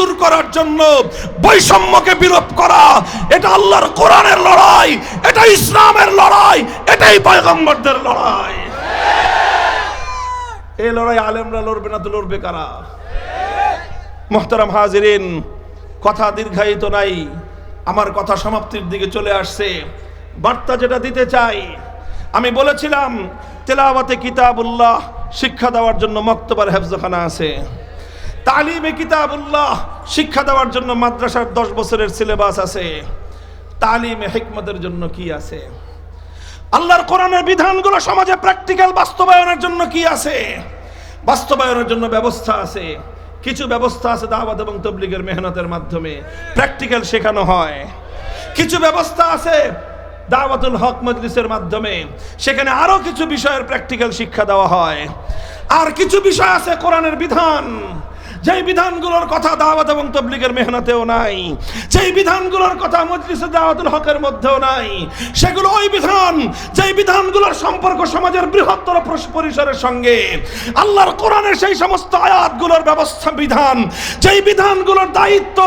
দূর করার জন্য, বৈষম্যকে করা, এটা আল্লাহর কোরআনের লড়াই, এটা ইসলামের লড়াই, এটাই পয়গম্বরদের লড়াই। এই লড়াই আলেমরা লড়বে না তো লড়বে কারা? মোহতারাম হাজিরিন, কথা দীর্ঘায়িত নাই, আমার কথা সমাপ্তির দিকে চলে আসছে। বার্তা যেটা দিতে চাই, আমি বলেছিলাম, তেলাওয়াতে কিতাবুল্লাহ, শিক্ষা দেওয়ার জন্য মক্তবার হেফজখানা আছে। তালিমে কিতাবুল্লাহ শিক্ষা দেওয়ার জন্য মাদ্রাসার দশ বছরের সিলেবাস আছে। তালিমে হিকমতের জন্য কি আছে? আল্লাহর কোরআনের বিধানগুলো সমাজে প্র্যাকটিক্যাল বাস্তবায়নের জন্য কি আছে? বাস্তবায়নের জন্য ব্যবস্থা আছে। কিছু ব্যবস্থা আছে দাওয়াত এবং তবলিগের মেহনতের মাধ্যমে। প্র্যাকটিক্যাল শেখানো হয়। কিছু ব্যবস্থা আছে দাওয়াতুল হক মজলিসের মাধ্যমে। সেখানে আরও কিছু বিষয়ের প্র্যাকটিক্যাল শিক্ষা দেওয়া হয়। আর কিছু বিষয় আছে কোরআনের বিধান। যেই বিধানগুলোর কথা দাওয়াত এবং তবলিগের মেহনতেও নাই, যেই বিধানগুলোর কথা মজলিসে দাওয়াতুল হকের মধ্যেও নাই, সেগুলো ওই বিধান, যেই বিধানগুলোর সম্পর্ক সমাজের বৃহত্তর পরিসরের সঙ্গে, আল্লাহর কোরআনের সেই সমস্ত আয়াতগুলোর ব্যবস্থা বিধান, যেই বিধানগুলোর দায়িত্ব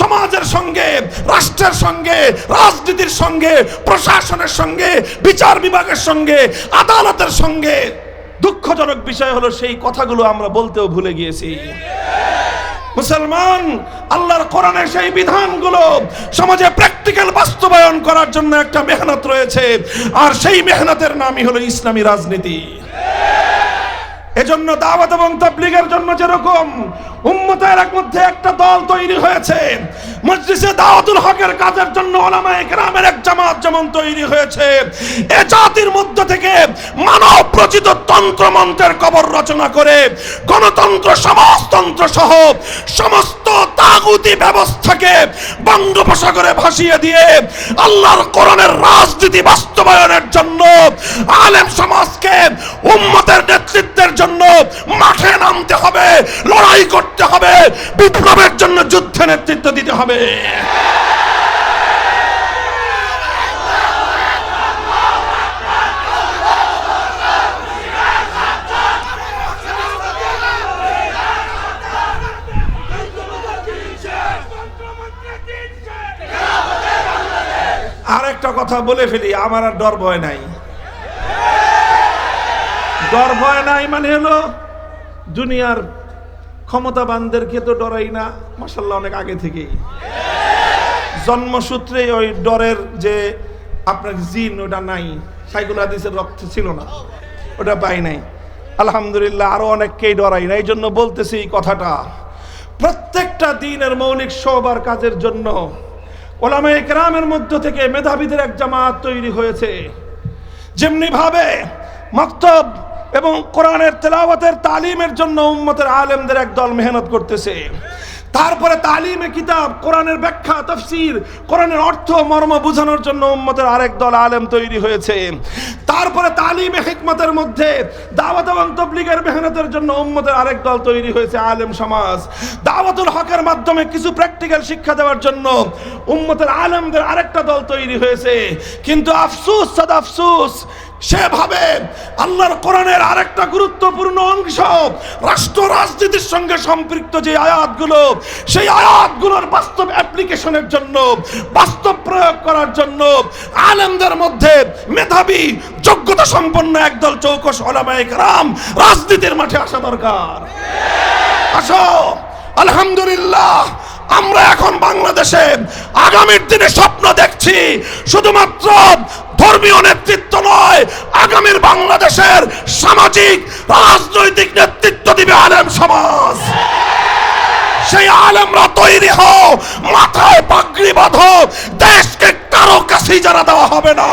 সমাজের সঙ্গে, রাষ্ট্রের সঙ্গে, রাজনীতির সঙ্গে, প্রশাসনের সঙ্গে, বিচার বিভাগের সঙ্গে, আদালতের সঙ্গে। দুঃখজনক বিষয় হলো সেই কথাগুলো আমরা বলতেও ভুলে গিয়েছি। মুসলমান, আল্লাহর কোরআনে সেই বিধানগুলো সমাজে প্র্যাকটিক্যাল বাস্তবায়ন করার জন্য একটা মেহনত রয়েছে। আর সেই মেহনতের নামই হলো ইসলামী রাজনীতি। এজন্য দাওয়াত এবং তাবলিগের জন্য যেরকম উম্মতের এক মধ্যে একটা দল তৈরি হয়েছে, মসজিদে দাওয়াতুল হকের কাজের জন্য ওলামায়ে কেরামের এক জামাত যেমন তৈরি হয়েছে, এ জাতির মধ্য থেকে মানব রচিত তন্ত্রমন্ত্রের কবর রচনা করে গণতন্ত্র, সমাজতন্ত্র সহ সমস্ত তাগুতি ব্যবস্থাকে বঙ্গোপসাগরে ভাসিয়ে দিয়ে আল্লাহর কোরআনের রাজনীতি বাস্তবায়নের জন্য আলেম সমাজকে উম্মতের নেতৃত্বের জন্য মাঠে নামতে হবে, লড়াই করতে হবে, বিপ্লবের জন্য যুদ্ধে নেতৃত্ব দিতে হবে। আর একটা কথা বলে ফেলি, আমার আর ডর ভয় নাই। ডর ভয় নাই মানে হলো দুনিয়ার ক্ষমতাবানদেরকে তো ডরাই না মাসাল্লাহ অনেক আগে থেকেই। জন্মসূত্রে ওই ডরের যে আপনার জিন, ওটা নাই। সাইকুল হাদিসের রক্ত ছিল না, ওটা পাই নাই। আলহামদুলিল্লাহ আরও অনেককেই ডরাই না এই জন্য বলতেছি এই কথাটা। প্রত্যেকটা দিনের মৌলিক সবার কাজের জন্য ওলামা একরামের মধ্য থেকে মেধাবীদের এক জামাত তৈরি হয়েছে। যেমনি ভাবে মক্তব এবং কোরআনের তেলাওয়াতের তালিমের জন্য উম্মতের আলেমদের একদল মেহনত করতেছে। তারপরে তালিমে কিতাব, কোরআনের ব্যাখ্যা, তফসির, কোরআনের অর্থ, মর্ম বোঝানোর জন্য উম্মতের আরেক দল আলেম তৈরি হয়েছে। তারপরে তালিমে হিকমতের মধ্যে দাওয়াত এবং তবলিগের মেহনতের জন্য উম্মতের আরেক দল তৈরি হয়েছে আলেম সমাজ। দাওয়াতুল হকের মাধ্যমে কিছু প্র্যাকটিক্যাল শিক্ষা দেওয়ার জন্য উম্মতের আলেমদের আরেকটা দল তৈরি হয়েছে। কিন্তু আফসুস, সাদ আফসুস সেভাবে আল্লাহর কোরআনের আরেকটা গুরুত্বপূর্ণ অংশ, রাষ্ট্র রাজনীতির সঙ্গে সম্পৃক্ত যে আয়াতগুলো, সেই আয়াতগুলোর বাস্তব অ্যাপ্লিকেশনের জন্য, বাস্তব প্রয়োগ করার জন্য আলেমদের মধ্যে মেধাবী যোগ্যতা সম্পন্ন একদল চৌকস ওলামায়ে কেরাম রাজনীতির মাঠে আসা দরকার। আসো, আলহামদুলিল্লাহ আমরা এখন বাংলাদেশে আগামীর দিনে স্বপ্ন দেখছি, শুধুমাত্র ধর্মীয় নেতৃত্ব নয়, আগামীর বাংলাদেশের সামাজিক, রাজনৈতিক নেতৃত্ব দিবে আলেম সমাজ। সেই আলেমরা তৈরি হও, মাথায় পাগড়ি বাঁধো, দেশকে কারও কাছেই জানা দেওয়া হবে না।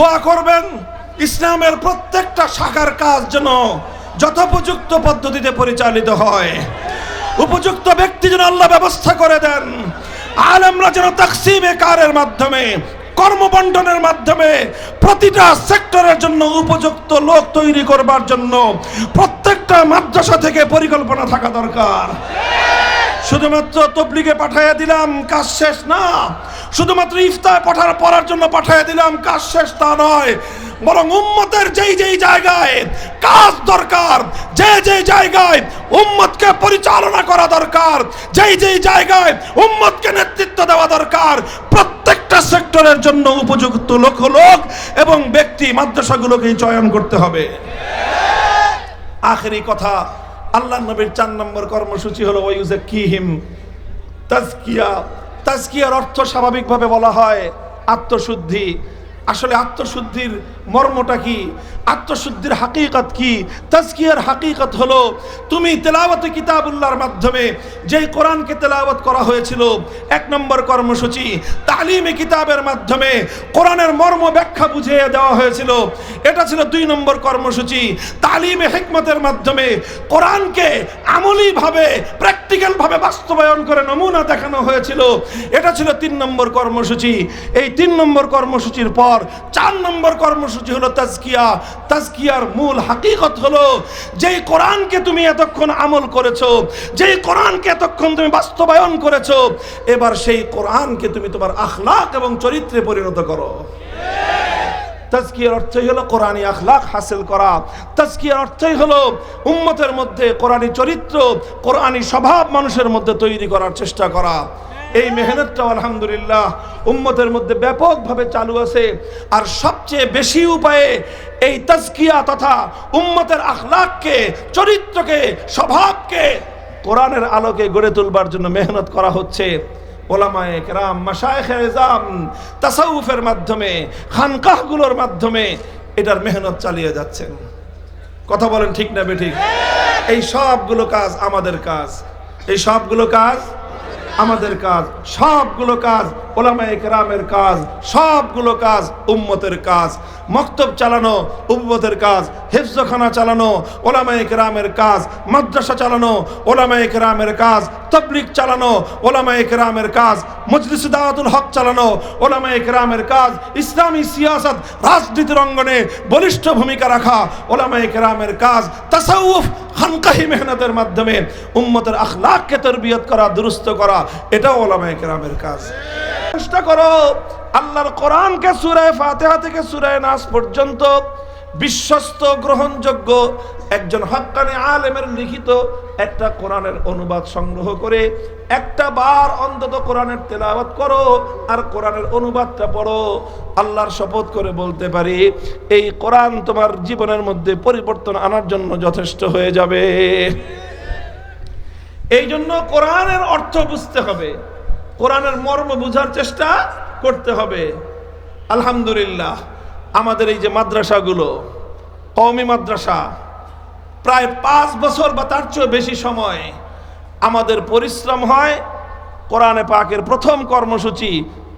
দোয়া করবেন, ইসলামের প্রত্যেকটা শাখার কাজ যেন যথোপযুক্ত পদ্ধতিতে পরিচালিত হয়। উপযুক্ত ব্যক্তি যেন আল্লাহ ব্যবস্থা করে দেন, আলেমরা যেন তাকসিমে কারের মাধ্যমে কর্মবন্টনের মাধ্যমে প্রতিটা সেক্টরের জন্য উপযুক্ত লোক তৈরি করবার জন্য প্রত্যেকটা মাদ্রাসা থেকে পরিকল্পনা থাকা দরকার। শুধুমাত্র তবলিগে পাঠাইয়া দিলাম, কাজ শেষ না। শুধুমাত্র ইফতার পাঠার পড়ার জন্য পাঠাইয়া দিলাম, কাজ শেষ তা নয়। বরং উম্মতের যেই যেই জায়গায় কাজ দরকার, যে যে জায়গায় উম্মতকে পরিচালনা করা দরকার, যেই যেই জায়গায় উম্মতকে নেতৃত্ব দেওয়া দরকার, প্রত্যেকটা সেক্টরের জন্য উপযুক্ত লোক লোক এবং ব্যক্তি মাদ্রাসাগুলোকেই চয়ন করতে হবে। আখেরি কথা আল্লাহ নবীর চার নম্বর কর্মসূচি হলো কিহিম তাজকিয়া। তাজকিয়ার অর্থ স্বাভাবিকভাবে বলা হয় আত্মশুদ্ধি। আসলে আত্মশুদ্ধির মর্মটা কি? আত্মশুদ্ধির হাকিকত কি? তাজকিয়ার হাকিকত হলো, তুমি তেলাওয়াতে কিতাবুল্লাহর মাধ্যমে যেই কোরআনকে তেলাওয়াত করা হয়েছিল, এক নম্বর কর্মসূচি, তালিমে কিতাবের মাধ্যমে কোরআনের মর্ম ব্যাখ্যা বুঝিয়ে দেওয়া হয়েছিল। এটা ছিল দুই নম্বর কর্মসূচি। তালিমে হেকমতের মাধ্যমে কোরআনকে আমলিভাবে প্র্যাকটিক্যাল ভাবে বাস্তবায়ন করে নমুনা দেখানো হয়েছিল। এটা ছিল তিন নম্বর কর্মসূচি। এই তিন নম্বর কর্মসূচির পর চার নম্বর কর্মসূচি হলো তাজকিয়া। তাজকিয়ার মূল হাকিকত হলো যেই কোরআনকে তুমি এতক্ষণ আমল করেছ, যেই কোরআনকে এতক্ষণ তুমি বাস্তবায়ন করেছ, এবার সেই কোরআনকে তুমি তোমার আখলাক এবং চরিত্রে পরিণত করো। তাজকিয়ার অর্থই হলো কোরআনী আখলাক হাসিল করা। তাজকিয়ার অর্থই হলো উম্মতের মধ্যে কোরআনী চরিত্র, কোরআনী স্বভাব মানুষের মধ্যে তৈরি করার চেষ্টা করা। এই মেহনতটা আলহামদুলিল্লাহ উম্মতের মধ্যে ব্যাপকভাবে চালু আছে। আর সবচেয়ে বেশি উপায়ে এই তাজকিয়া তথা উম্মতের আখলাককে, চরিত্রকে, স্বভাবকে কোরআনের আলোকে গড়ে তুলবার জন্য মেহনত করা হচ্ছে। ওলামায়ে কেরাম, মাশায়েখে এজাম তাসাউফের মাধ্যমে, খানকাহগুলোর মাধ্যমে এটার মেহনত চালিয়ে যাচ্ছেন। কথা বলেন ঠিক না বেঠিক এই সবগুলো কাজ আমাদের কাজ। এই সবগুলো কাজ আমাদের কাজ সবগুলো কাজ ওলামায়ে কেরামের কাজ, সবগুলো কাজ উম্মতের কাজ। মক্তব চালানো, উম্মতের কাজ। হেফজখানা চালানো, ওলামায়ে কেরামের কাজ। মাদ্রাসা চালানো, ওলামায়ে কেরামের কাজ। তবলিক চালানো, ওলামায়ে কেরামের কাজ। মজলিস দাওয়াতুল হক চালানো, ওলামায়ে কেরামের কাজ। ইসলামী সিয়াসত, রাজনীতির অঙ্গনে বলিষ্ঠ ভূমিকা রাখা, ওলামায়ে কেরামের কাজ। তাসাউফ, খানকাহি মেহনতের মাধ্যমে উম্মতের আখলাককে তরবিয়ত করা, দুরুস্ত করা, এটাও ওলামায়ে কেরামের কাজ। চেষ্টা করো। আল্লাহর কোরআনকে সুরায় ফাতেহা থেকে সুরায় নাস পর্যন্ত বিশ্বস্ত, গ্রহণযোগ্য একজন হক্কানি আলেমের লিখিত একটা কোরআনের অনুবাদ সংগ্রহ করে একটা বার অন্তত কোরআনের তেলাওয়াত করো আর কোরআনের অনুবাদটা পড়ো। আল্লাহর শপথ করে বলতে পারি, এই কোরআন তোমার জীবনের মধ্যে পরিবর্তন আনার জন্য যথেষ্ট হয়ে যাবে। এই জন্য কোরআনের অর্থ বুঝতে হবে। কোরআনের মর্ম বুঝার চেষ্টা করতে হবে। আলহামদুলিল্লাহ, আমাদের এই যে মাদ্রাসাগুলো, কওমি মাদ্রাসা, প্রায় পাঁচ বছর বা তার চেয়ে বেশি সময় আমাদের পরিশ্রম হয় কোরআনে পাকের প্রথম কর্মসূচি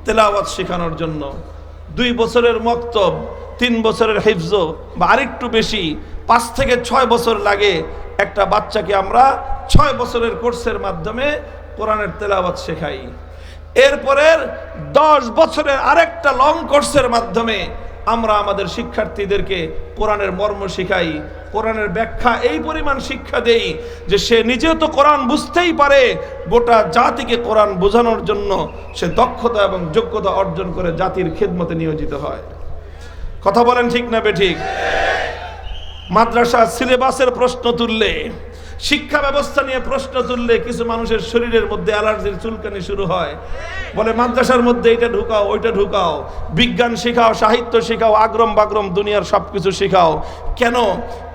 তেলাওয়াত শেখানোর জন্য। দুই বছরের মক্তব, তিন বছরের হিফজ, বা আরেকটু বেশি, পাঁচ থেকে ছয় বছর লাগে একটা বাচ্চাকে আমরা ছয় বছরের কোর্সের মাধ্যমে কোরআনের তেলাওয়াত শেখাই। এরপরের দশ বছরের আরেকটা লং কোর্সের মাধ্যমে আমরা আমাদের শিক্ষার্থীদেরকে কোরআনের মর্ম শিখাই, কোরআনের ব্যাখ্যা এই পরিমাণ শিক্ষা দেই যে সে নিজেও তো কোরআন বুঝতেই পারে, গোটা জাতিকে কোরআন বোঝানোর জন্য সে দক্ষতা এবং যোগ্যতা অর্জন করে জাতির খেদমতে নিয়োজিত হয়। কথা বলেন ঠিক না বেঠিক মাদ্রাসা সিলেবাসের প্রশ্ন তুললে শিক্ষা ব্যবস্থা নিয়ে প্রশ্ন তুললে কিছু মানুষের শরীরের মধ্যে অ্যালার্জির চুলকানি শুরু হয়। বলে, মাদ্রাসার মধ্যে এটা ঢুকাও, ওইটা ঢুকাও। বিজ্ঞান শেখাও, সাহিত্য শেখাও, আগ্রম বাগ্রম দুনিয়ার সব কিছু শেখাও। কেন?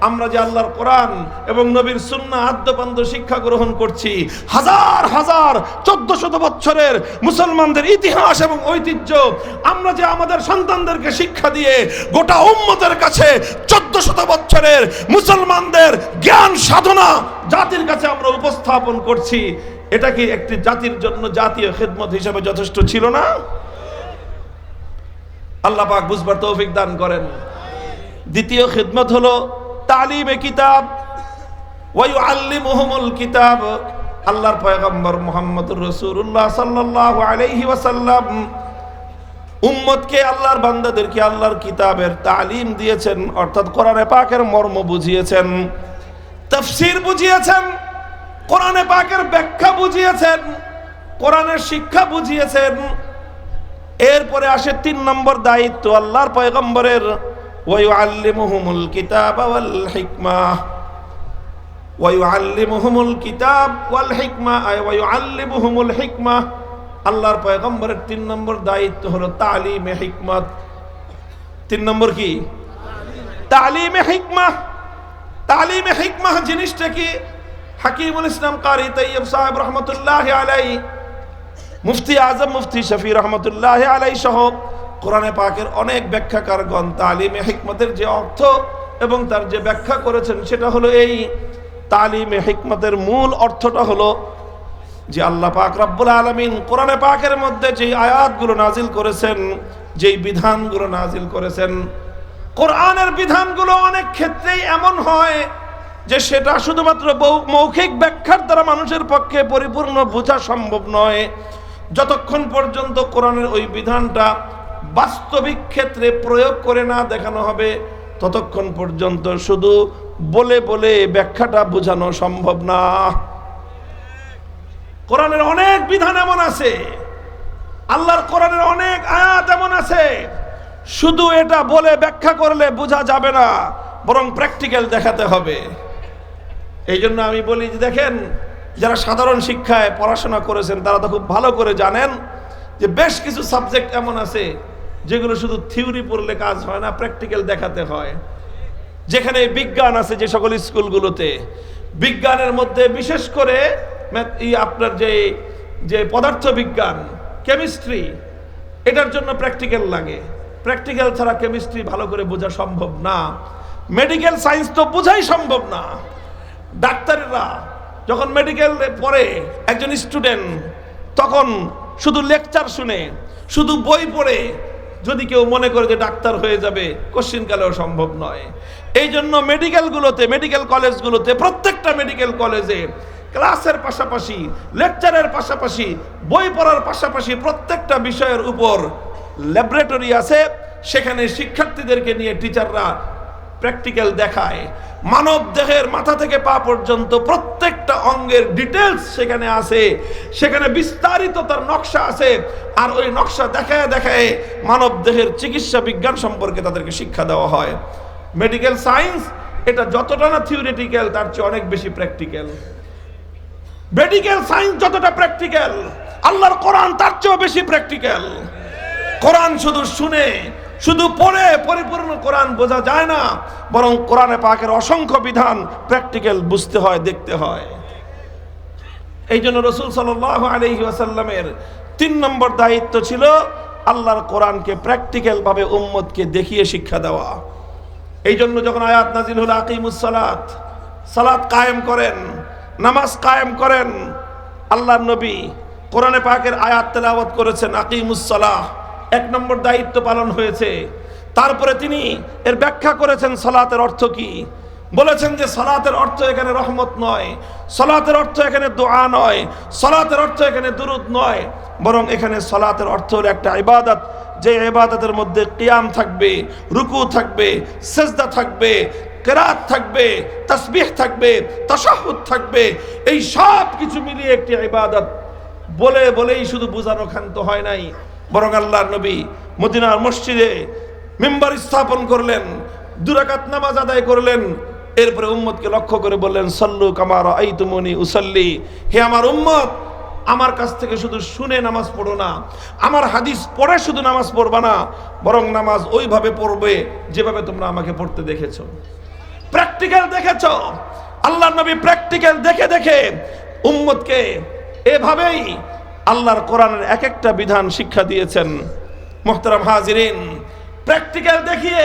আমরা যে আল্লাহর কোরআন এবং নবীর সুন্না আদ্যপান্ত শিক্ষা গ্রহণ করছি, হাজার হাজার চোদ্দ শত বছরের মুসলমানদের ইতিহাস এবং ঐতিহ্য, আমরা যে আমাদের সন্তানদেরকে শিক্ষা দিয়ে গোটা উম্মতের কাছে চোদ্দ শত বছরের মুসলমানদের জ্ঞান সাধনা জাতির কাছে আমরা উপস্থাপন করছি। এটা কি একটি জাতির জন্য জাতীয় খেদমত হিসেবে যথেষ্ট ছিল না? আল্লাহ পাক বুঝবার তৌফিক দান করেন। দ্বিতীয় খেদমত হলো তালিমে কিতাব। ওয়াইউআল্লিমুহুমুল কিতাব। আল্লাহর পয়গম্বর মোহাম্মদুর রসুল্লাহ সাল্লাহ আলাইহি ওয়াসাল্লাম উম্মতকে আল্লাহর বান্দাদেরকে আল্লাহর কিতাবের তালিম দিয়েছেন, অর্থাৎ কোরআনে পাকের মর্ম বুঝিয়েছেন। তফসির বুঝিয়েছেন, কোরআনে পাকের ব্যাখ্যা বুঝিয়েছেন, কোরআনের শিক্ষা বুঝিয়েছেন। এরপরে আসে তিন নম্বর দায়িত্ব, আল্লাহর পয়গম্বরের, ওয়াইউআল্লিমুহুমুল কিতাব ওয়াল হিকমা। ওয়াইউআল্লিমুহুমুল কিতাব ওয়াল হিকমা। আয়, ওয়াইউআল্লিমুহুমুল হিকমা। আল্লাহর পয়গম্বরের তিন নম্বর দায়িত্ব হলো তালিমে হিকমত। তিন নম্বর কি? তালিমে হিকমা। তালিমে হিকমা জিনিসটা কি? হাকিমুল ইসলাম কারি তৈয়ব সাহেব রহমতুল্লাহ আলাই মুফতি আজম, মুফতি শফি রহমতুল্লাহ আলাই সহ কোরআনে পাকের অনেক ব্যাখ্যাকারগণ তালিমে হিকমতের যে অর্থ এবং তার যে ব্যাখ্যা করেছেন সেটা হলো এই। তালিমে হিকমতের মূল অর্থটা হলো যে আল্লাহ পাক রব্বুল আলমিন কোরআনে পাকের মধ্যে যেই আয়াতগুলো নাজিল করেছেন, যেই বিধানগুলো নাজিল করেছেন কোরআনের বিধানগুলো অনেক ক্ষেত্রেই এমন হয় যে সেটা শুধুমাত্র মৌখিক ব্যাখ্যার দ্বারা মানুষের পক্ষে পরিপূর্ণ বোঝা সম্ভব নয়। যতক্ষণ পর্যন্ত কোরআনের ওই বিধানটা বাস্তবিক ক্ষেত্রে প্রয়োগ করে না দেখানো হবে, ততক্ষণ পর্যন্ত শুধু বলে বলে ব্যাখ্যাটা বোঝানো সম্ভব না। কোরআনের অনেক বিধান এমন আছে। আল্লাহর কোরআনের অনেক আয়াত এমন আছে। শুধু এটা বলে ব্যাখ্যা করলে বোঝা যাবে না, বরং প্র্যাকটিক্যাল দেখাতে হবে। এই জন্য আমি বলি যে দেখেন, যারা সাধারণ শিক্ষায় পড়াশোনা করেছেন, তারা তো খুব ভালো করে জানেন যে বেশ কিছু সাবজেক্ট এমন আছে, যেগুলো শুধু থিওরি পড়লে কাজ হয় না প্র্যাকটিক্যাল দেখাতে হয়। যেখানে বিজ্ঞান আছে যে সকল স্কুলগুলোতে, বিজ্ঞানের মধ্যে বিশেষ করে আপনার যে যে পদার্থ বিজ্ঞান কেমিস্ট্রি এটার জন্য প্র্যাকটিক্যাল লাগে। প্র্যাকটিক্যাল ছাড়া কেমিস্ট্রি ভালো করে বোঝা সম্ভব না। মেডিকেল সায়েন্স তো বোঝাই সম্ভব না। ডাক্তারেরা যখন মেডিকেল পড়ে, একজন স্টুডেন্ট তখন শুধু লেকচার শুনে, শুধু বই পড়ে, যদি কেউ মনে করে যে ডাক্তার হয়ে যাবে কোশ্চিনকালেও সম্ভব নয়। এই জন্য মেডিকেলগুলোতে মেডিকেল কলেজগুলোতে প্রত্যেকটা মেডিকেল কলেজে ক্লাসের পাশাপাশি লেকচারের পাশাপাশি, বই পড়ার পাশাপাশি প্রত্যেকটা বিষয়ের উপর ল্যাবরেটরি আছে, সেখানে শিক্ষার্থীদেরকে নিয়ে টিচাররা প্র্যাকটিক্যাল দেখায়। মানব দেহের মাথা থেকে পা পর্যন্ত প্রত্যেকটা অঙ্গের ডিটেলস সেখানে আছে, সেখানে বিস্তারিত তার নকশা আছে, আর ওই নকশা দেখায় দেখায় মানব দেহের চিকিৎসা বিজ্ঞান সম্পর্কে তাদেরকে শিক্ষা দেওয়া হয়। মেডিকেল সায়েন্স এটা যতটা না থিওরিটিক্যাল তার চেয়ে অনেক বেশি প্র্যাকটিক্যাল মেডিকেল সায়েন্স যতটা প্র্যাকটিক্যাল আল্লাহর কোরআন তার চেয়েও বেশি প্র্যাকটিক্যাল কোরআন শুধু শুনে, শুধু পড়ে পরিপূর্ণ কোরআন বোঝা যায় না, বরং কোরআনে পাকের অসংখ্য বিধান প্র্যাকটিক্যাল বুঝতে হয়, দেখতে হয়। এই জন্য রসুল সাল্লাহ আলহি আসাল্লামের তিন নম্বর দায়িত্ব ছিল আল্লাহর কোরআনকে প্র্যাকটিক্যাল ভাবে উম্মতকে দেখিয়ে শিক্ষা দেওয়া। এই জন্য যখন আয়াত নাজিল হল আকিমুসালাত সালাত কায়েম করেন, নামাজ কায়েম করেন, আল্লাহর নবী কোরআনে পাকের আয়াত তেলাওয়াত করেছেন আকিমুসালাহ এক নম্বর দায়িত্ব পালন হয়েছে। তারপরে তিনি এর ব্যাখ্যা করেছেন, সালাতের অর্থ কি? বলেছেন যে সালাতের অর্থ এখানে রহমত নয়, সলাতের অর্থ এখানে দোয়া নয়, সলাতের অর্থ এখানে দুরুদ নয়, বরং এখানে সলাতের অর্থ হলো একটা ইবাদত, যে ইবাদতের মধ্যে কিয়াম থাকবে, রুকু থাকবে, সেজদা থাকবে, কেরাত থাকবে, তসবিহ থাকবে, তাশাহুদ থাকবে, এই সব কিছু মিলিয়ে একটি ইবাদত। বলে বলেই শুধু বোঝানো ক্ষান্ত হয় নাই বরং আল্লাহর নবী মদিনার মসজিদে মেম্বার স্থাপন করলেন, দুরাকাত নামাজ আদায় করলেন, এরপরে উম্মতকে লক্ষ্য করে বললেন, সল্লু কামার আই তুমনি উসল্লি। হে আমার উম্মত, আমার কাছ থেকে শুধু শুনে নামাজ পড়ো না, আমার হাদিস পড়ে শুধু নামাজ পড়বা না, বরং নামাজ ওইভাবে পড়বে যেভাবে তোমরা আমাকে পড়তে দেখেছ। প্র্যাকটিক্যাল দেখেছ? আল্লাহর নবী প্র্যাকটিক্যাল দেখে দেখে উম্মতকে এভাবেই আল্লাহর কোরআনের এক একটা বিধান শিক্ষা দিয়েছেন। মোহতারাম হাজিরিন প্র্যাকটিক্যাল দেখিয়ে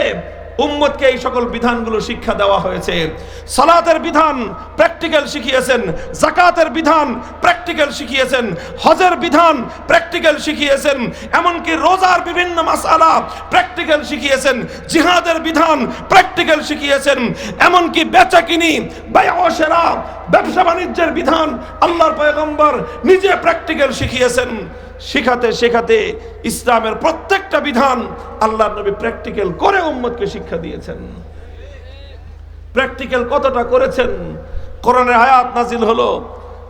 উম্মতকে এই সকল বিধানগুলো শিক্ষা দেওয়া হয়েছে। সালাতের বিধান প্র্যাকটিক্যাল শিখিয়েছেন জাকাতের বিধান প্র্যাকটিক্যাল শিখিয়েছেন, হজের বিধান প্র্যাকটিক্যাল শিখিয়েছেন, এমনকি রোজার বিভিন্ন মাসালা প্র্যাকটিক্যাল শিখিয়েছেন, জিহাদের বিধান প্র্যাকটিক্যাল শিখিয়েছেন, এমনকি বেচা কিনি ব্যবসা বাণিজ্যের বিধান আল্লাহর পয়গম্বর নিজে প্র্যাকটিক্যাল শিখিয়েছেন। শেখাতে শেখাতে ইসলামের প্রত্যেকটা বিধান আল্লাহ নবী প্র্যাকটিক্যাল করে উম্মতকে শিক্ষা দিয়েছেন প্র্যাকটিক্যাল কতটা করেছেন কোরআনের আয়াত নাজিল হলো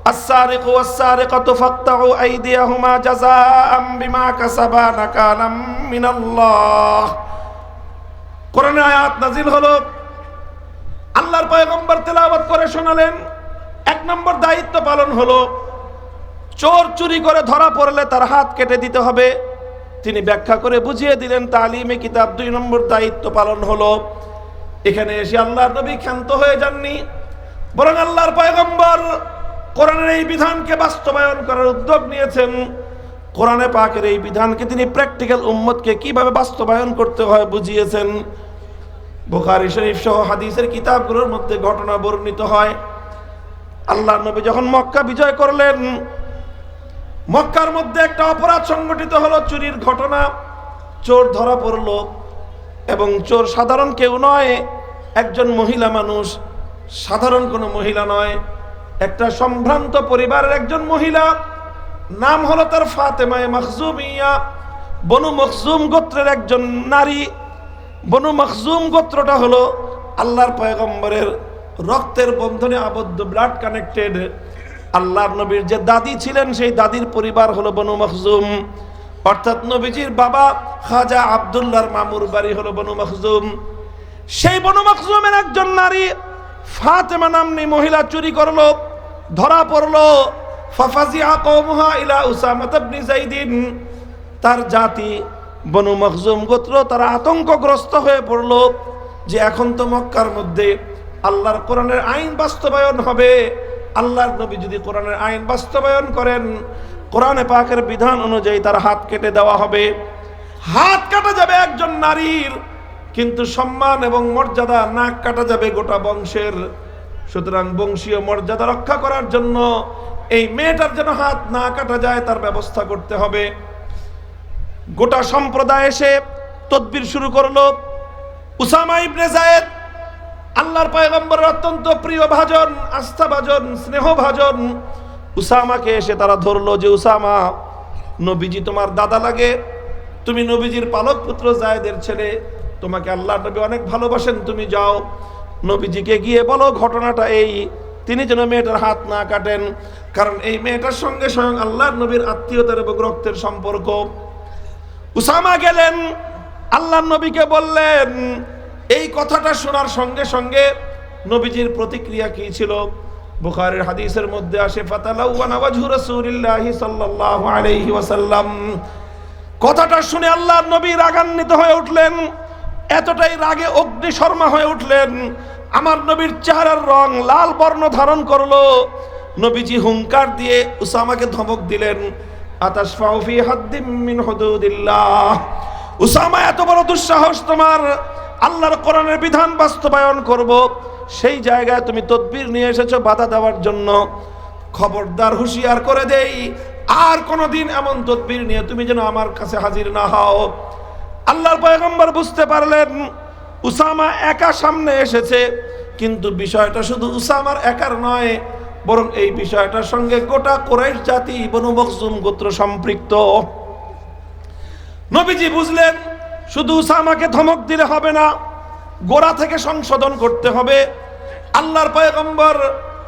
السارق والسارقة فاقطعوا أيديهما جزاء بما كسبا نكالا من الله কোরআনের আয়াত নাজিল হলো আল্লাহর পয়গম্বর তেলাওয়াত করে শোনালেন এক নম্বর দায়িত্ব পালন হলো চোর চুরি করে ধরা পড়লে তার হাত কেটে দিতে হবে। তিনি ব্যাখ্যা করে বুঝিয়ে দিলেন, তালিমে কিতাব দুই নম্বর দায়িত্ব পালন হলো, এখানে এসে আল্লাহর নবী ক্ষান্ত হয়ে যাননি। বরং আল্লাহর পয়গম্বর কোরআনের এই বিধানকে বাস্তবায়ন করার উদ্যোগ নিয়েছেন। কোরআনে পাকের এই বিধানকে তিনি প্র্যাকটিক্যাল উম্মতকে কীভাবে বাস্তবায়ন করতে হয় বুঝিয়েছেন। বুখারী শরীফ সহ হাদিসের কিতাবগুলোর মধ্যে ঘটনা বর্ণিত হয়। আল্লাহ নবী যখন মক্কা বিজয় করলেন মক্কার মধ্যে একটা অপরাধ সংগঠিত হলো, চুরির ঘটনা। চোর ধরা পড়ল এবং চোর সাধারণ কেউ নয়, একজন মহিলা মানুষ। সাধারণ কোনো মহিলা নয়, একটা সম্ভ্রান্ত পরিবারের একজন মহিলা। নাম হলো তার ফাতেমায়ে মখজুমিয়া বনু মখজুম গোত্রের একজন নারী। বনু মখজুম গোত্রটা হলো আল্লাহর পয়গম্বরের রক্তের বন্ধনে আবদ্ধ ব্লাড কানেক্টেড আল্লাহর নবীর যে দাদি ছিলেন, সেই দাদির পরিবার হলো বনু মখজুম। অর্থাৎ নবীজির বাবা খাজা আবদুল্লাহর মামুর বাড়ি হলো বনু মখজুম। সেই বনু মখজুমের একজন নারী ফাতেমা নামনি মহিলা চুরি করল, ধরা পড়ল। ফাফাজিয়া কওমুহা ইলা উসামা ইবনে যাইদিন। তার জাতি বনু মখজুম গোত্র, তারা আতঙ্কগ্রস্ত হয়ে পড়ল যে এখন তো মক্কার মধ্যে আল্লাহর কোরআনের আইন বাস্তবায়ন হবে। আল্লাহর নবী যদি কোরআনের আইন বাস্তবায়ন করেন, কোরআনে পাকের বিধান অনুযায়ী তার হাত কেটে দেওয়া হবে। হাত কাটা যাবে একজন নারীর, কিন্তু সম্মান এবং মর্যাদা নাক কাটা যাবে গোটা বংশের। সুতরাং বংশীয় মর্যাদা রক্ষা করার জন্য এই মেয়েটার যেন হাত না কাটা যায়, তার ব্যবস্থা করতে হবে। গোটা সম্প্রদায় এসে তদবির শুরু করল। উসামা ইবনে জায়েদ আল্লাহর পয়গম্বরের অত্যন্ত প্রিয় ভাজন, আস্থা ভাজন, স্নেহ ভাজন। উসামাকে এসে তারা ধরলো যে, উসামা, নবীজি তোমার দাদা লাগে। তুমি নবীজির পালক পুত্র জায়েদের ছেলে। তোমাকে আল্লাহ নবী অনেক ভালোবাসেন, তুমি যাও। নবীজিকে গিয়ে বলো, ঘটনাটা এই। তিনি যেন মেয়েটার হাত না কাটেন। কারণ এই মেয়েটার সঙ্গে স্বয়ং আল্লাহর নবীর আত্মীয়তার এবং রক্তের সম্পর্ক। উসামা গেলেন আল্লাহ নবীকে বললেন এই কথাটা শোনার সঙ্গে সঙ্গে নবীজির প্রতিক্রিয়া কি ছিল? বুখারের হাদিসের মধ্যে আসে ওয়াসাল্লাম। কথাটা শুনে আল্লাহ নবী রাগান্বিত হয়ে উঠলেন, এতটাই রাগে অগ্নিশর্মা হয়ে উঠলেন। আমার নবীর চেহারার রং লাল বর্ণ ধারণ করল। নবীজি হুঙ্কার দিয়ে উসামাকে ধমক দিলেন, আতাশফাউ ফি হাদ্দিম মিন হুদুদিল্লাহ। উসামা, এত বড় দুঃসাহস তোমার। আল্লাহর কোরআনের বিধান বাস্তবায়ন করব। সেই জায়গায় তুমি তদবির নিয়ে এসেছ বাধা দেওয়ার জন্য। খবরদার হুঁশিয়ার করে দেই। আর কোনোদিন এমন তদবির নিয়ে তুমি যেন আমার কাছে হাজির না হও। আল্লাহর পয়গম্বর বুঝতে পারলেন, উসামা একা সামনে এসেছে। কিন্তু বিষয়টা শুধু উসামার একার নয়, বরং এই বিষয়টার সঙ্গে গোটা কোরাইশ জাতি, বনু মখজুম গোত্র সম্পৃক্ত। নবীজি বুঝলেন শুধু উসামাকে ধমক দিলে হবে না, গোড়া থেকে সংশোধন করতে হবে। আল্লাহর পয়গম্বর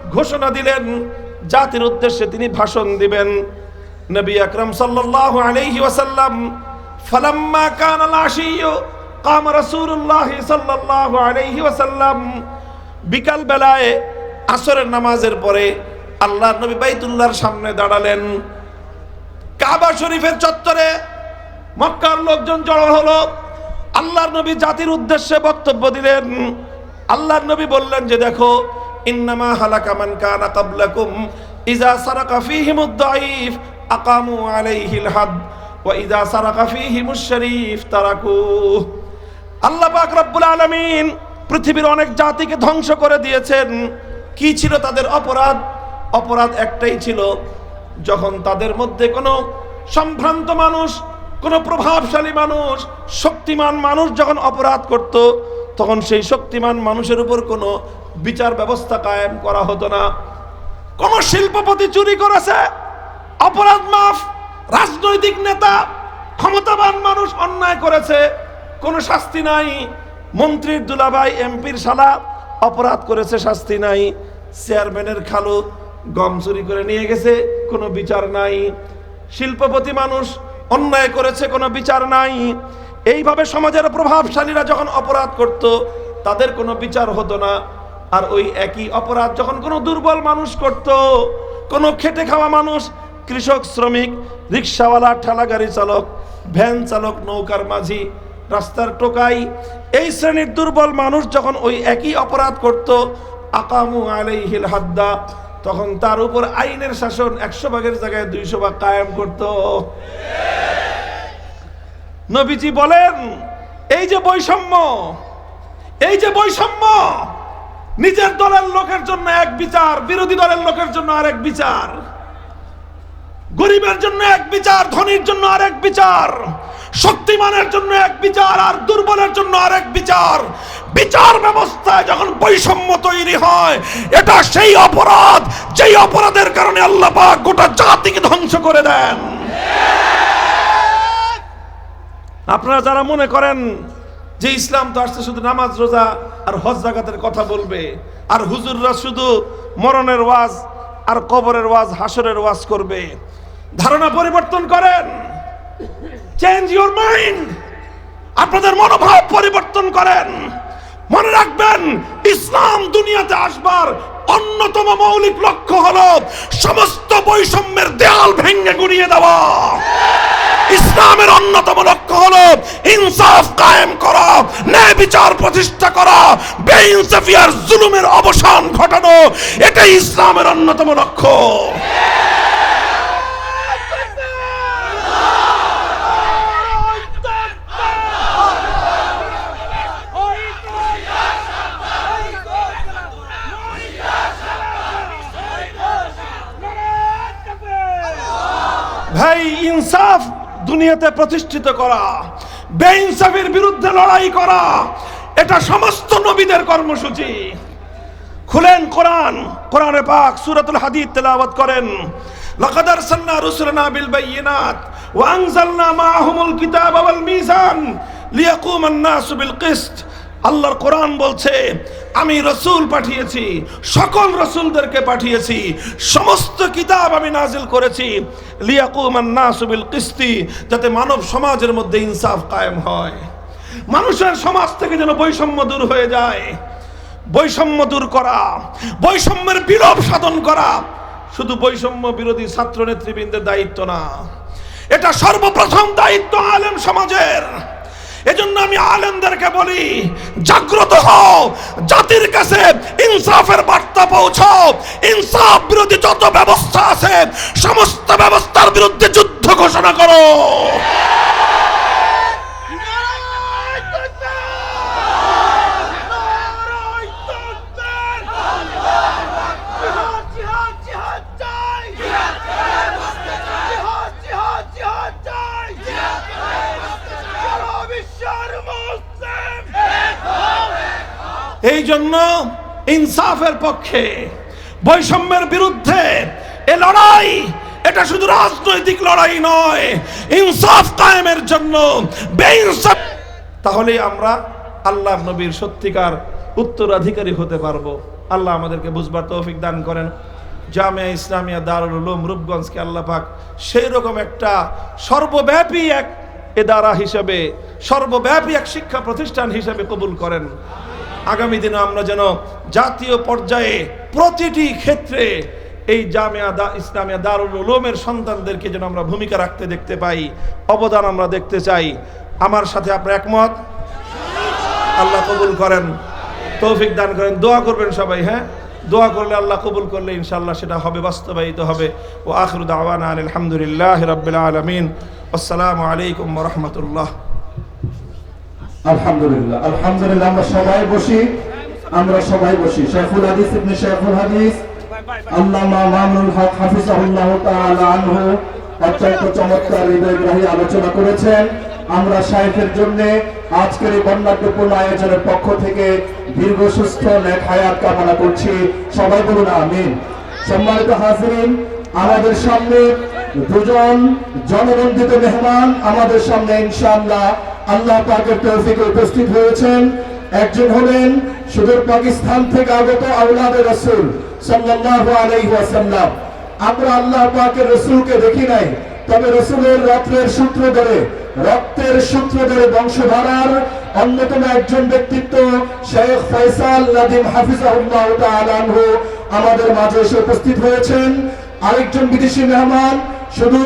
ঘোষণা দিলেন, জাতির উদ্দেশ্যে তিনি ভাষণ দিবেন। নবী আকরাম সাল্লাল্লাহু আলাইহি ওয়াসাল্লাম, ফালাম্মা কানা আল-আশিয়্যু কাম রাসূলুল্লাহ সাল্লাল্লাহু আলাইহি ওয়াসাল্লাম, বিকাল বেলায় আসরের নামাজের পরে আল্লাহর নবী বাইতুল্লাহর সামনে দাঁড়ালেন। কাবা শরীফের চত্বরে মক্কার লোকজন জড়ো হলো। আল্লাহর নবী জাতির উদ্দেশ্যে বক্তব্য দিলেন। আল্লাহর নবী বললেন যে, দেখো, ইন্নামা হালাকা মান কানা ক্বাবলাকুম ইজা সারাকা ফীহিমুদ দাঈফ আকামু আলাইহিল হাদ ওয়া ইজা সারাকা ফীহিমুশ শরীফ তারাকু। আল্লাহ পাক রব্বুল আলামিন পৃথিবীর অনেক জাতিকে ধ্বংস করে দিয়েছেন। কি ছিল তাদের অপরাধ? অপরাধ একটাই ছিল, যখন তাদের মধ্যে কোনো সম্ভ্রান্ত মানুষ কোনো প্রভাবশালী মানুষ, শক্তিমান মানুষ যখন অপরাধ করত, তখন সেই শক্তিমান মানুষের উপর কোনো বিচার ব্যবস্থা কায়েম করা হতো না। কোন শিল্পপতি চুরি করেছে, অপরাধ মাফ, রাজনৈতিক নেতা, ক্ষমতাবান মানুষ অন্যায় করেছে, কোনো শাস্তি নাই, মন্ত্রীর দুলাভাই, এমপির শালা, অপরাধ করেছে, শাস্তি নাই, চেয়ারম্যানের খালু গম চুরি করে নিয়ে গেছে, কোনো বিচার নাই। শিল্পপতি মানুষ অন্যায় করেছে, কোনো বিচার নাই। এইভাবে সমাজের প্রভাবশালীরা যখন অপরাধ করত, তাদের কোনো বিচার হতো না। আর ওই একই অপরাধ যখন কোনো দুর্বল মানুষ করত, কোনো খেটে খাওয়া মানুষ, কৃষক, শ্রমিক, রিক্সাওয়ালা ঠেলা গাড়ি চালক, ভ্যান চালক, নৌকার মাঝি, রাস্তার টোকাই, এই শ্রেণির দুর্বল মানুষ যখন ওই একই অপরাধ করত, আকামু আলাইহিল হাদ্দা তখন তার উপর আইনের শাসন একশো ভাগের জায়গায় দুইশো ভাগ কায়েম করত। নবীজি বলেন, এই যে বৈষম্য, এই যে বৈষম্য, নিজের দলের লোকের জন্য এক বিচার, বিরোধী দলের লোকের জন্য আরেক বিচার, গরিবের জন্য এক বিচার, ধনীর জন্য আরেক বিচার শক্তিমানের জন্য এক বিচার আর দুর্বলের জন্য আরেক বিচার। বিচার ব্যবস্থায় যখন বৈষম্য তৈরি হয়, এটা সেই অপরাধ, যেই অপরাধের কারণে আল্লাহ পাক গোটা জাতিকে ধ্বংস করে দেন। আপনারা যারা মনে করেন যে ইসলাম তো আসছে শুধু নামাজ, রোজা আর হজ জাগাতের কথা বলবে, আর হুজুররা শুধু মরণের ওয়াজ আর কবরের ওয়াজ, হাসরের ওয়াজ করবে, ধারণা পরিবর্তন করেন। চেঞ্জ ইউর মাইন্ড আপনাদের মনোভাব পরিবর্তন করেন। মনে রাখবেন, ইসলাম দুনিয়াতে আসবার অন্যতম মৌলিক লক্ষ্য হলো সমস্ত বৈষম্যের দেয়াল ভেঙে গুড়িয়ে দেওয়া। ইসলামের অন্যতম লক্ষ্য হলো ইনসাফ কায়েম করা, ন্যায় বিচার প্রতিষ্ঠা করা বেইনসাফি জুলুমের অবসান ঘটানো। এটাই ইসলামের অন্যতম লক্ষ্য। ভাই, ইনসাফ দুনিয়াতে প্রতিষ্ঠিত করা, বেইনসাফের বিরুদ্ধে লড়াই করা, এটা সমস্ত নবীদের কর্মসূচি। খুলেন কোরআন, কোরআনে পাক সূরাতুল হাদিদ তেলাওয়াত করেন। লাকাদ আরসালনা রুসুলানা বিল বাইয়িনাত, ওয়া আনজালনা মাআহুমুল কিতাবা ওয়াল মিজান লিয়াকুমান নাসু বিল কিসত। আল্লাহর কোরআন বলছে আমি রসুল পাঠিয়েছি, সকল রসুলদেরকে পাঠিয়েছি, সমস্ত কিতাব আমি নাজিল করেছি। লিয়াকুমান নাসু বিল কিস্তি যাতে মানব সমাজের মধ্যে ইনসাফ কায়েম হয়। মানুষের সমাজ থেকে যেন বৈষম্য দূর হয়ে যায়। বৈষম্য দূর করা, বৈষম্যের বিলোপ সাধন করা, শুধু বৈষম্য বিরোধী ছাত্র নেতৃবৃন্দের দায়িত্ব না, এটা সর্বপ্রথম দায়িত্ব আলেম সমাজের। এজন্য আমি আলেমদেরকে বলি, জাগ্রত হও। জাতির কাছে ইনসাফের বার্তা পৌঁছাও। ইনসাফ বিরোধী যত ব্যবস্থা আছে, সমস্ত ব্যবস্থার বিরুদ্ধে যুদ্ধ ঘোষণা করো। এই জন্য ইনসাফের পক্ষে, বৈষম্যের বিরুদ্ধে এ লড়াই, এটা শুধু রাজনৈতিক লড়াই নয়, ইনসাফ কায়েমের জন্য বেইনসাফ। তাহলে আমরা আল্লাহ নবীর সত্যিকার উত্তরাধিকারী হতে পারব। আল্লাহ আমাদেরকে বুঝবার তৌফিক দান করেন। জামিয়া ইসলামিয়া দারুল উলুম রূপগঞ্জকে আল্লাহ পাক সেই রকম একটা সর্বব্যাপী এক এদারা হিসেবে, সর্বব্যাপী এক শিক্ষা প্রতিষ্ঠান হিসেবে কবুল করেন। আগামী দিনে আমরা যেন জাতীয় পর্যায়ে প্রতিটি ক্ষেত্রে এই জামিয়া দা ইসলামিয়া দারুল উলুমের সন্তানদেরকে যেন আমরা ভূমিকা রাখতে দেখতে পাই, অবদান আমরা দেখতে চাই। আমার সাথে আপনার একমত? আল্লাহ কবুল করেন। তৌফিক দান করেন। দোয়া করবেন সবাই হ্যাঁ? দোয়া করলে আল্লাহ কবুল করলে ইনশাআল্লাহ সেটা হবে, বাস্তবায়িত হবে। ও আখরুদ আওয়ানা আলহামদুলিল্লাহ রবিল আলমিন। আসসালামু আলাইকুম রহমতুল্লাহ। আলহামদুলিল্লাহ। আলহামদুলিল্লাহ, আমরা সবাই বসি। আমরা সবাই বসি। শেখুল হাদিস ইবনে শেখুল হাদিস, আল্লামা হক হাফিজাহুল্লাহ তাআলা আনহু অত্যন্ত চমৎকার আলোচনা করেছেন। আমরা শাইখের জন্য আজকের এই বন্যাঢ্যপূর্ণ আয়োজনের পক্ষ থেকে দীর্ঘ সুস্থ, নেক হায়াত কামনা করছি। সবাই বলুন আমিন। সম্মানিত হাজিরিন, আমাদের সামনে দুজন জনবন্দিত মেহমান আমাদের সামনে ইনশাআল্লাহ আল্লাহ পাকের তৌফিকে উপস্থিত হয়েছেন। একজন হলেন সুদূর পাকিস্তান থেকে আগত আউলাদে রাসূল সাল্লাল্লাহু আলাইহি ওয়াসাল্লাম। আমরা আল্লাহ পাকের রাসূলকে দেখি নাই, তবে রাসূলের রক্তের সূত্র ধরে, রক্তের সূত্র ধরে বংশধারার অন্যতম একজন ব্যক্তিত্ব শেখ ফয়সাল নাদিম হাফিজাহুল্লাহ তাআলা আনহু আমাদের মাঝে এসে উপস্থিত হয়েছেন। আরেকজন বিদেশি মেহমান সুদূর